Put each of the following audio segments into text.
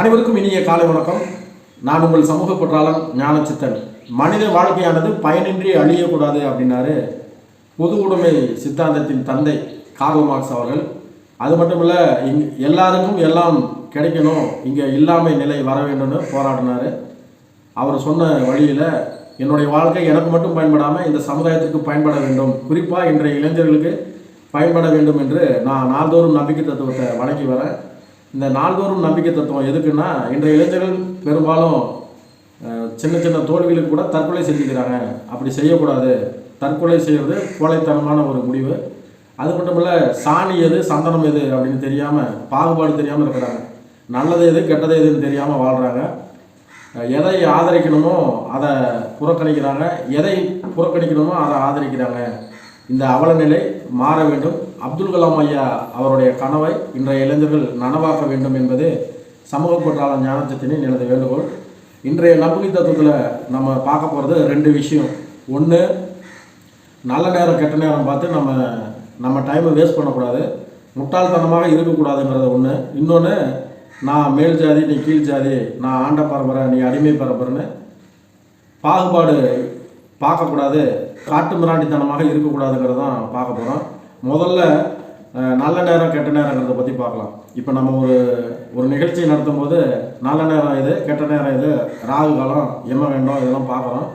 அனைவருக்கும் இனிய காலை வணக்கம். நான் உங்கள் சமூக குற்றாலம் ஞானச்சித்தன். மனித வாழ்க்கையானது பயனின்றி அழியக்கூடாது அப்படின்னாரு பொது உடைமை சித்தாந்தத்தின் தந்தை கார்ல் மார்க்ஸ் அவர்கள். அது மட்டும் இல்லை இங் எல்லாருக்கும் எல்லாம் கிடைக்கணும் இங்கே இல்லாமை நிலை வர வேண்டும்னு போராடினார். அவர் சொன்ன வழியில் என்னுடைய வாழ்க்கை எனக்கு மட்டும் பயன்படாமல் இந்த சமுதாயத்துக்கு பயன்பட வேண்டும். குறிப்பாக இன்றைய இளைஞர்களுக்கு பயன்பட வேண்டும் என்று நான் நாள்தோறும் நம்பிக்கை தத்துவத்தை வழங்கி வரேன். இந்த நாள்தோறும் நம்பிக்கை தத்துவம் எதுக்குன்னா இன்றைய இளைஞர்கள் பெரும்பாலும் சின்ன சின்ன தோல்விகளுக்கு கூட தற்கொலை செஞ்சுக்கிறாங்க. அப்படி செய்யக்கூடாது. தற்கொலை செய்கிறது கோழைத்தனமான ஒரு முடிவு. அது மட்டும் இல்லை சாணி எது சந்தனம் எது அப்படின்னு தெரியாமல் பாகுபாடு தெரியாமல் இருக்கிறாங்க. நல்லது எது கெட்டது எதுன்னு தெரியாமல் வாழ்கிறாங்க எதை ஆதரிக்கணுமோ அதை புறக்கணிக்கிறாங்க. எதை புறக்கணிக்கணுமோ அதை ஆதரிக்கிறாங்க. இந்த அவலநிலை மாற வேண்டும். அப்துல் கலாம் ஐயா அவருடைய கனவை இன்றைய இளைஞர்கள் நனவாக்க வேண்டும் என்பது சமூக பொருளாளர் ஞானச்சத்தினின் எனது வேண்டுகோள். இன்றைய நம்பிக்கை தத்துவத்தில் நம்ம பார்க்க போகிறது ரெண்டு விஷயம். ஒன்று நல்ல நேரம் கெட்ட நேரம் பார்த்து நம்ம நம்ம டைமை வேஸ்ட் பண்ணக்கூடாது. முட்டாள்தனமாக இருக்கக்கூடாதுங்கிறது ஒன்று இன்னொன்று நான் மேல் ஜாதி நீ கீழ் ஜாதி நான் ஆண்ட பரம்பரை நீ அடிமை பரம்பரைன்னு பாகுபாடு பார்க்கக்கூடாது. காட்டு மிராண்டித்தனமாக இருக்கக்கூடாதுங்கிறதான் பார்க்க போகிறோம் முதல்ல நல்ல நேரம் கெட்ட நேரங்கிறத பற்றி பார்க்கலாம். இப்போ நம்ம ஒரு ஒரு நிகழ்ச்சி நடத்தும் போது நல்ல நேரம் இது கெட்ட நேரம் இது ராகு காலம் எம்ம வேண்டும் இதெல்லாம் பார்க்குறோம்.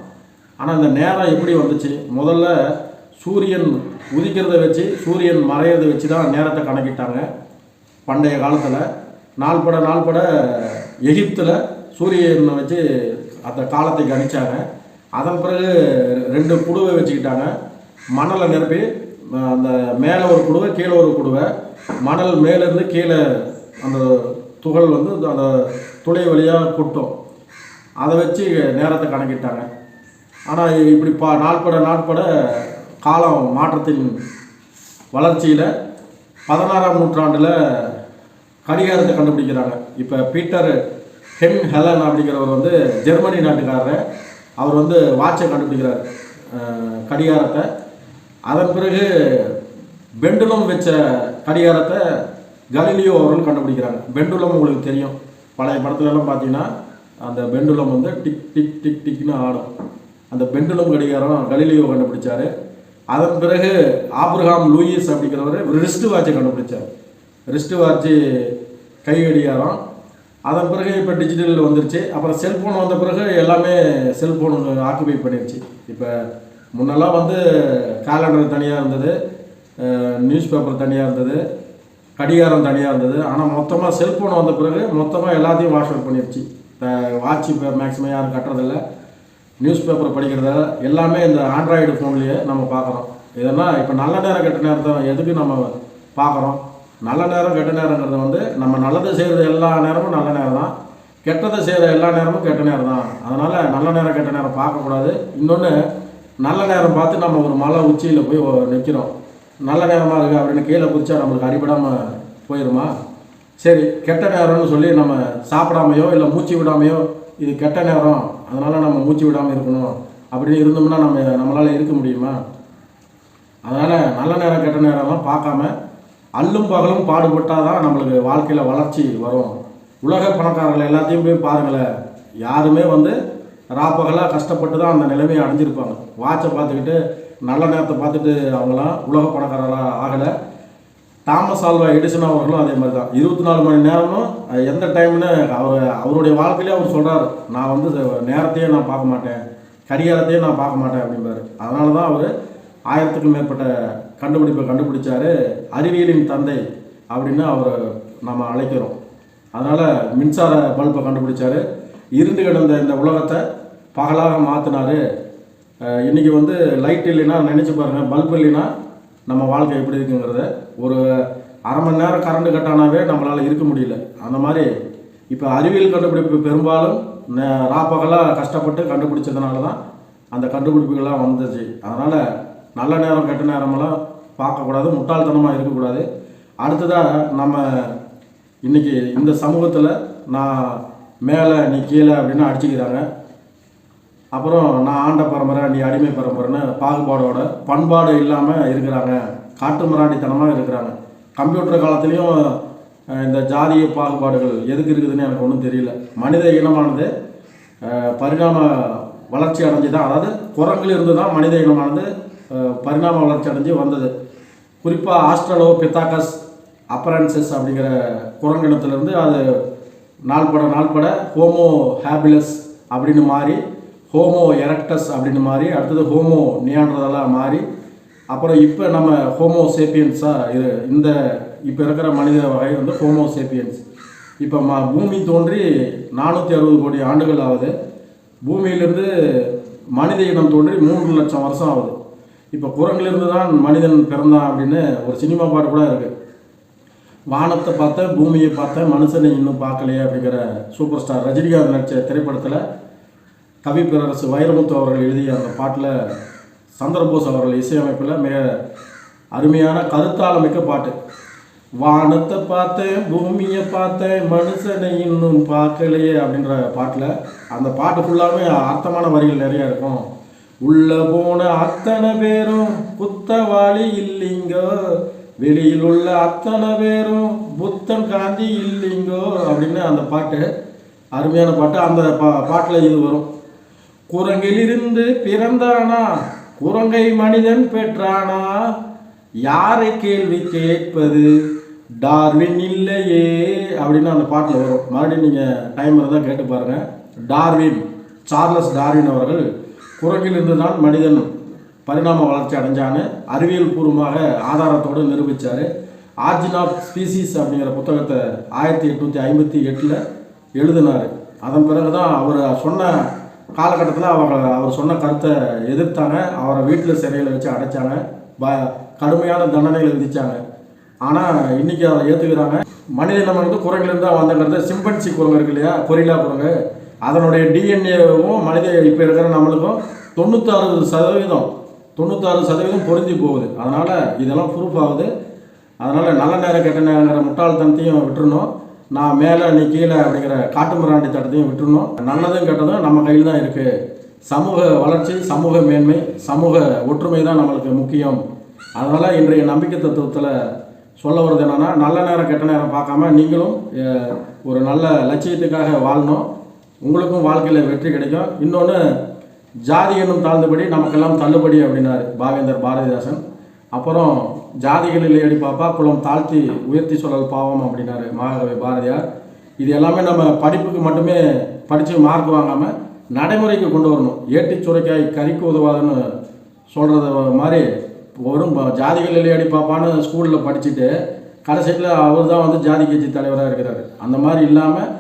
ஆனால் இந்த நேரம் எப்படி வந்துச்சு? முதல்ல சூரியன் உதிக்கிறத வச்சு சூரியன் மறையிறத வச்சு தான் நேரத்தை கணக்கிட்டாங்க. பண்டைய காலத்தில். நாள்பட நாள்பட எகிப்தில் சூரியனை வச்சு அந்த காலத்தை கணிச்சாங்க. அதன் பிறகு ரெண்டு குடுவை வச்சுக்கிட்டாங்க. மணலை நிரப்பி அந்த மேலே ஒரு குடுவை கீழே ஒரு குடுவை மணல் மேலேருந்து கீழே அந்த துகள் வந்து அந்த துளை வழியாக கொட்டும். அதை வச்சு நேரத்தை கணக்கிட்டாங்க. ஆனால் இப்படி பா நாட்பட நாட்பட காலம் மாற்றத்தின் வளர்ச்சியில் பதினாறாம் நூற்றாண்டில் கடிகாரத்தை கண்டுபிடிக்கிறாங்க. இப்போ பீட்டர் ஹென் ஹெலன் அப்படிங்கிறவர் வந்து ஜெர்மனி நாட்டுக்காரர். அவர் வந்து வாட்சை கண்டுபிடிக்கிறார். கடிகாரத்தை. அதன் பிறகு பெண்டுலம் வச்ச கடிகாரத்தை கலிலியோ அவர்கள் கண்டுபிடிக்கிறாங்க. பெண்டுலம் உங்களுக்கு தெரியும். பழைய படத்துலலாம் பார்த்தீங்கன்னா அந்த பெண்டுலம் வந்து டிக் டிக் டிக் டிக்னு ஆடும். அந்த பெண்டுலம் கடிகாரம் கலிலியோ கண்டுபிடிச்சார். அதன் பிறகு ஆப்ரஹாம் லூயிஸ் அப்படிங்கிறவர் ரிஸ்ட் வாட்சை கண்டுபிடிச்சார். ரிஸ்ட் வாட்சு கை கடிகாரம். அதன் பிறகு இப்போ டிஜிட்டல் வந்துருச்சு. அப்புறம் செல்ஃபோன் வந்த பிறகு எல்லாமே செல்ஃபோனு ஆக்குபை பண்ணிருச்சு. இப்போ முன்னெல்லாம் வந்து காலண்டர் தனியாக இருந்தது நியூஸ் பேப்பர் தனியாக இருந்தது கடிகாரம் தனியாக இருந்தது. ஆனால் மொத்தமாக செல்ஃபோன் வந்த பிறகு மொத்தமாக எல்லாத்தையும் வாஷ் அவுட் பண்ணிருச்சு. இப்போ வாட்ச் இப்போ மேக்ஸிமம் யாரும் கட்டுறதில்ல. நியூஸ் பேப்பர் படிக்கிறத எல்லாமே இந்த ஆண்ட்ராய்டு ஃபோன்லேயே நம்ம பார்க்குறோம் இதெல்லாம் இப்போ நல்ல நேரம் கெட்ட நேரத்தை எதுக்கு நம்ம பார்க்குறோம் நல்ல நேரம் கெட்ட நேரங்கிறது வந்து நம்ம நல்லது செய்கிறது எல்லா நேரமும் நல்ல நேரம் தான். கெட்டதை செய்கிற எல்லா நேரமும் கெட்ட நேரம் தான். அதனால் நல்ல நேரம் கெட்ட நேரம் பார்க்கக்கூடாது. இன்னொன்று நல்ல நேரம் பார்த்து நம்ம ஒரு மலை உச்சியில் போய் நிற்கிறோம் நல்ல நேரமாக இருக்குது அப்படின்னு கீழே குதிச்சா நம்மளுக்கு அடிபடாமல் போயிடுமா சரி கெட்ட நேரம்னு சொல்லி நம்ம சாப்பிடாமையோ இல்லை மூச்சு விடாமையோ இது கெட்ட நேரம் அதனால் நம்ம மூச்சு விடாமல் இருக்கணும். அப்படின்னு இருந்தோம்னா நம்ம நம்மளால் இருக்க முடியுமா? அதனால் நல்ல நேரம் கெட்ட நேரம்லாம் பார்க்காம அல்லும் பகலும் பாடுபட்டால் தான் நம்மளுக்கு வாழ்க்கையில் வளர்ச்சி வரும். உலக பணக்காரர்கள் எல்லாத்தையும் போய் பாருங்களேன். யாருமே வந்து ராப்பகலாக கஷ்டப்பட்டு தான் அந்த நிலைமையை அடைஞ்சிருப்பாங்க. வாட்சை பார்த்துக்கிட்டு நல்ல நேரத்தை பார்த்துட்டு அவங்களாம் உலக பணக்காரர்களாக ஆகலை. தாமஸ் ஆல்வா எடிசன் அவர்களும் அதே மாதிரி தான் இருபத்தி நாலு மணி நேரமும் எந்த டைம்னு அவர் அவருடைய வாழ்க்கையிலே அவர் சொல்கிறார் நான் வந்து நேரத்தையே நான் பார்க்க மாட்டேன். கடிகாரத்தையே நான் பார்க்க மாட்டேன் அப்படிம்பாரு. அதனால தான் அவர் ஆயிரத்துக்கும் மேற்பட்ட கண்டுபிடிப்பை கண்டுபிடிச்சாரு. அறிவியலின் தந்தை அப்படின்னு அவர் நம்ம அழைக்கிறோம். அதனால் மின்சார பல்பை கண்டுபிடிச்சாரு. இருந்து கிடந்த இந்த உலகத்தை பகலாக மாற்றினாரு இன்றைக்கி வந்து லைட் இல்லைன்னா நினச்சி பாருங்கள் பல்ப் இல்லைன்னா நம்ம வாழ்க்கை எப்படி இருக்குங்கிறத. ஒரு அரை மணி நேரம் கரண்ட் கட்டானாவே நம்மளால் இருக்க முடியல. அந்த மாதிரி இப்போ அறிவியல் கண்டுபிடிப்பு பெரும்பாலும் ராப்பகலாக கஷ்டப்பட்டு கண்டுபிடிச்சதுனால தான் அந்த கண்டுபிடிப்புகள்லாம் வந்துச்சு அதனால் நல்ல நேரம் கெட்ட நேரமெல்லாம் பார்க்கக்கூடாது முட்டாள்தனமாக இருக்கக்கூடாது. அடுத்ததாக நம்ம இன்றைக்கி இந்த சமூகத்தில் நான் மேலே நீ கீழே அப்படின்னு அடிச்சுக்கிறாங்க. அப்புறம் நான் ஆண்ட பரம்பரை நீ அடிமை பரம்பரைன்னு பாகுபாடோட பண்பாடு இல்லாமல் இருக்கிறாங்க. காட்டு மராண்டித்தனமாக இருக்கிறாங்க. கம்ப்யூட்டர் காலத்துலேயும் இந்த ஜாதிய பாகுபாடுகள் எதுக்கு இருக்குதுன்னு எனக்கு ஒன்றும் தெரியல. மனித இனமானது பரிணாம வளர்ச்சி அடைஞ்சு தான் அதாவது குரங்கில் இருந்து தான் மனித இனமானது பரிணாம வளர்ச்சி அடைஞ்சு வந்தது. குறிப்பாக ஆஸ்ட்ரலோ பித்தாக்கஸ் அப்பரன்சஸ் அப்படிங்கிற குரங்கினத்திலிருந்து அது நாள்பட நாள்பட ஹோமோ ஹேபிலஸ் அப்படின்னு மாறி ஹோமோ எரக்டஸ் அப்படின்னு மாறி அடுத்தது ஹோமோ நியான்றதெல்லாம் மாறி அப்புறம் இப்போ நம்ம ஹோமோ சேப்பியன்ஸாக இது இந்த இப்போ இருக்கிற மனித வகை வந்து ஹோமோ சேப்பியன்ஸ். இப்போ ம பூமி தோன்றி நானூற்றி அறுபது கோடி ஆண்டுகள் ஆகுது. பூமியிலிருந்து மனித இனம் தோன்றி மூன்று லட்சம் வருஷம் ஆகுது. இப்போ குரங்கிலிருந்து தான் மனிதன் பிறந்தான் அப்படின்னு ஒரு சினிமா பாட்டு கூட இருக்குது வானத்தை பார்த்தேன் பூமியை பார்த்தேன் மனுஷனை இன்னும் பார்க்கலையே அப்படிங்கிற சூப்பர் ஸ்டார் ரஜினிகாந்த் நடித்த திரைப்படத்தில் கவி பேரரசு வைரமுத்து அவர்கள் எழுதிய அந்த பாட்டில் சந்திரபோஸ் அவர்கள் இசையமைப்பில் மிக அருமையான கருத்தாளமிக்க பாட்டு. வானத்தை பார்த்தேன் பூமியை பார்த்தேன் மனுஷனை இன்னும் பார்க்கலையே அப்படின்ற பாட்டில் அந்த பாட்டு ஃபுல்லாகவே அர்த்தமான வரிகள் நிறையா இருக்கும். உள்ள போன அத்தனை பேரும் புத்தவாளி இல்லைங்கோ வெளியில் உள்ள அத்தனை பேரும் புத்தன் காந்தி இல்லைங்கோ அப்படின்னு அந்த பாட்டு அருமையான பாட்டு. அந்த பா பாட்டில் இது வரும். குரங்கிலிருந்து பிறந்தானா? குரங்கை மனிதன் பெற்றானா? யாரை கேள்வி கேட்பது? டார்வின் இல்லையே. அப்படின்னு அந்த பாட்டில் வரும். மறுபடியும் நீங்கள் டைம் தான் கேட்டு பாருங்கள் டார்வின் சார்லஸ் டார்வின் அவர்கள் குரங்கிலிருந்து தான் மனிதன் பரிணாம வளர்ச்சி அடைஞ்சான்னு அறிவியல் பூர்வமாக ஆதாரத்தோடு நிரூபித்தார் ஆர்ஜின் ஆஃப் ஸ்பீசிஸ் அப்படிங்கிற புத்தகத்தை ஆயிரத்தி எட்நூற்றி ஐம்பத்தி எட்டில் எழுதினார். அதன் பிறகு தான் அவர் சொன்ன காலகட்டத்தில் அவங்க அவர் சொன்ன கருத்தை எதிர்த்தாங்க. அவரை வீட்டில் சிறையில் வச்சு அடைச்சாங்க. ப கடுமையான தண்டனைகள் விதிச்சாங்க. ஆனால் இன்னைக்கு அதை ஏற்றுக்கிறாங்க மனிதனம் வந்து குரங்கிலிருந்து தான் வந்தங்கிறது சிம்பன்சி குரங்கு இருக்கு இல்லையா? கொரிலா குரங்கு. அதனுடைய டிஎன்ஏவும் மனித இப்போ இருக்கிற நம்மளுக்கும் தொண்ணூத்தாறு சதவீதம் தொண்ணூத்தாறு சதவீதம் பொருந்தி போகுது. அதனால் இதெல்லாம் ப்ரூஃப் ஆகுது. அதனால் நல்ல நேரம் கெட்ட நேரங்கிற முட்டாள்தனத்தையும் விட்டுருணும் நான் மேலே நீ கீழே அப்படிங்கிற காட்டு மிராண்டி தட்டத்தையும் விட்டுருணும் நல்லதும் கெட்டதும் நம்ம கையில் தான் இருக்குது சமூக வளர்ச்சி சமூக மேன்மை சமூக ஒற்றுமை தான் நம்மளுக்கு முக்கியம். அதனால் இன்றைய நம்பிக்கை தத்துவத்தில் சொல்ல வர்றது என்னென்னா நல்ல நேரம் கெட்ட நேரம் பார்க்காம நீங்களும் ஒரு நல்ல லட்சியத்துக்காக வாழணும். உங்களுக்கும் வாழ்க்கையில் வெற்றி கிடைக்கும். இன்னொன்று ஜாதி என்னும் தாழ்ந்தபடி நமக்கெல்லாம் தள்ளுபடி அப்படின்னாரு பாவேந்தர் பாரதிதாசன். அப்புறம் ஜாதிகளில் ஏடி பாப்பா குலம் தாழ்த்தி உயர்த்தி சொல்லல் பாவம் அப்படின்னாரு மகாகவி பாரதியார். இது எல்லாமே நம்ம படிப்புக்கு மட்டுமே படித்து மார்க் வாங்காமல் நடைமுறைக்கு கொண்டு வரணும். ஏட்டி சுரைக்காய் கறிக்கு உதவாதுன்னு சொல்கிறது மாதிரி வரும். ஜாதிகள் ஜாதிகளில் ஏடி பாப்பான்னு ஸ்கூலில் படிச்சுட்டு கடைசியில் அவர் தான் வந்து ஜாதி கட்சி தலைவராக இருக்கிறார். அந்த மாதிரி இல்லாமல்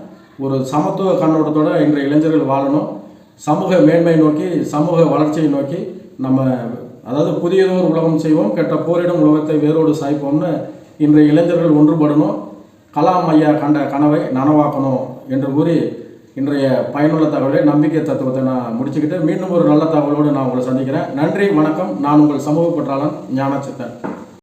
ஒரு சமத்துவ கண்ணோட்டத்தோட இன்றைய இளைஞர்கள் வாழணும். சமூக மேன்மை நோக்கி சமூக வளர்ச்சியை நோக்கி நம்ம அதாவது புதியதோர் உலகம் செய்வோம் கெட்ட போரிடும் உலகத்தை வேரோடு சாய்ப்போம்னு இன்றைய இளைஞர்கள் ஒன்றுபடணும். கலாம் ஐயா கண்ட கனவை நனவாக்கணும் என்று கூறி இன்றைய பயனுள்ள தகவலை நம்பிக்கை தத்துவத்தை நான் முடிச்சுக்கிட்டு மீண்டும் ஒரு நல்ல தகவலோடு நான் உங்களை சந்திக்கிறேன். நன்றி வணக்கம். நான் உங்கள் சமூக பற்றாளன் ஞானச்சித்தன்.